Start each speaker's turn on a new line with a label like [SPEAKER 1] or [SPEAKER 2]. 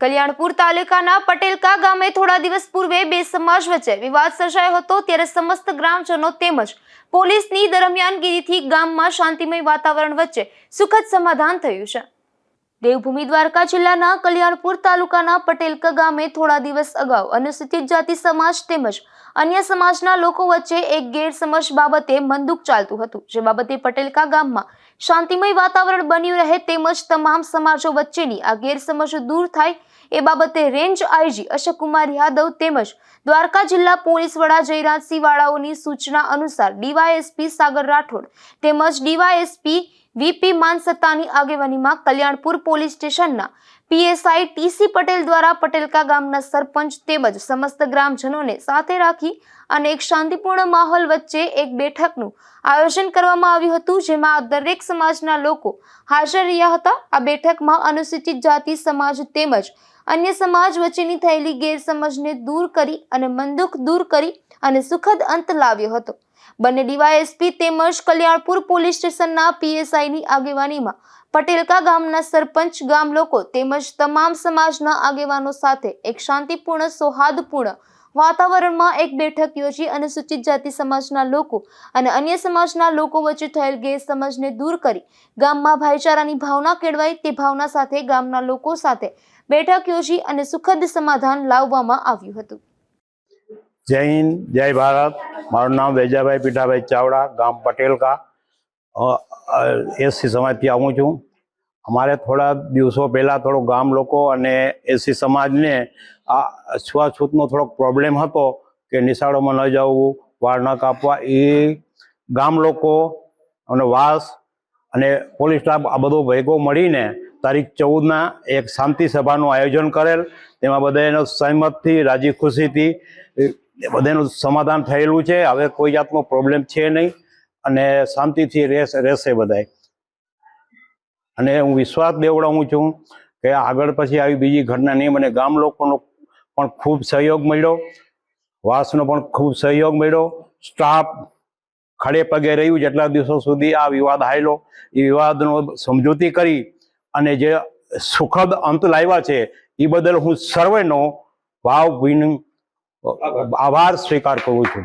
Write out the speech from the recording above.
[SPEAKER 1] કલ્યાણપુર તાલુકાના પટેલકા ગામે થોડા દિવસ પૂર્વે બે સમાજ વચ્ચે વિવાદ સર્જાયો હતો, ત્યારે સમસ્ત ગ્રામજનો તેમજ પોલીસની દરમિયાનગીરીથી ગામમાં શાંતિમય વાતાવરણ વચ્ચે સુખદ સમાધાન થયું છે. દેવભૂમિ દ્વારકા જિલ્લાના કલ્યાણપુર તાલુકાના પટેલકા ગામે થોડા દિવસ અગાઉ અનુસૂચિત જાતિ સમાજ તેમજ અન્ય સમાજના લોકો વચ્ચે એક ગેરસમજ બાબતે મંદુક ચાલતું હતું, જે બાબતે પટેલકા ગામમાં શાંતિમય વાતાવરણ બન્યું રહે તેમજ તમામ સમાજો વચ્ચેની આ ગેરસમજ દૂર થાય એ બાબતે રેન્જ આઈજી અશોકકુમાર યાદવ તેમજ દ્વારકા જિલ્લા પોલીસ વડા જયરાજસિંહ વાળાઓની સૂચના અનુસાર ડીવાયએસપી સાગર રાઠોડ તેમજ ડીવાયએસપી વીપી માનસત્તાની આગેવાનીમાં કલ્યાણપુર પોલીસ સ્ટેશનના પીએસઆઈ ટીસી પટેલ દ્વારા પટેલકા ગામના સરપંચ તેમજ સમસ્ત ગ્રામજનોને સાથે રાખી અને એક શાંતિપૂર્ણ માહોલ વચ્ચે એક બેઠકનું આયોજન કરવામાં આવ્યું હતું, જેમાં દરેક સમાજના લોકો હાજર રહ્યા હતા. આ બેઠકમાં અનુસૂચિત જાતિ સમાજ તેમજ અન્ય સમાજ વચ્ચેની થયેલી ગેરસમજને દૂર કરી અને મનદુખ દૂર કરી અને સુખદ અંત લાવ્યો હતો. બંને ડીવાયએસપી તેમજ કલ્યાણપુર પોલીસ સ્ટેશનના પીએસઆઈની આગેવાનીમાં પટેલકા ગામના સરપંચ ગામ લોકો તેમજ તમામ સમાજના આગેવાનો સાથે એક શાંતિપૂર્ણ, સૌહાર્દપૂર્ણ વાતાવરણમાં એક બેઠક યોજી અનુસૂચિત જાતિ સમાજના લોકો અને અન્ય સમાજના લોકો વચ્ચે થયેલ ગેરસમજને દૂર કરી ગામમાં ભાઈચારાની ભાવના કેળવાય તે ભાવના સાથે ગામના લોકો સાથે બેઠક યોજી અને સુખદ સમાધાન લાવવામાં આવ્યું હતું.
[SPEAKER 2] જય હિન્દ, જય ભારત. મારું નામ વેજાભાઈ પીઠાભાઈ ચાવડા, ગામ પટેલકા. એસસી સમાજથી આવું છું. અમારે થોડા દિવસો પહેલાં થોડો ગામ લોકો અને એસસી સમાજને આ છૂઆછૂતનો થોડોક પ્રોબ્લેમ હતો કે નિશાળોમાં ન જવું, વાળ ન કાપવા. એ ગામ લોકો અને વાસ અને પોલીસ સ્ટાફ આ બધો ભેગો મળીને તારીખ ચૌદના એક શાંતિ સભાનું આયોજન કરેલ. તેમાં બધાનો સહમતથી, રાજી ખુશીથી બધાનું સમાધાન થયેલું છે. હવે કોઈ જાતનો પ્રોબ્લેમ છે નહીં અને શાંતિથી રહેશે બધાય. અને હું વિશ્વાસ દેવડાવું છું કે આગળ પછી આવી બીજી ઘટના નહીં મને ગામ લોકોનો પણ ખૂબ સહયોગ મળ્યો. વાસનો પણ ખૂબ સહયોગ મળ્યો. સ્ટાફ ખડે પગે રહ્યું જેટલા દિવસો સુધી આ વિવાદ હાયલો. એ વિવાદનો સમજૂતી કરી અને જે સુખદ અંત લાવ્યા છે એ બદલ હું સર્વેનો ભાવભીન આભાર. સ્વીકાર કરું છું.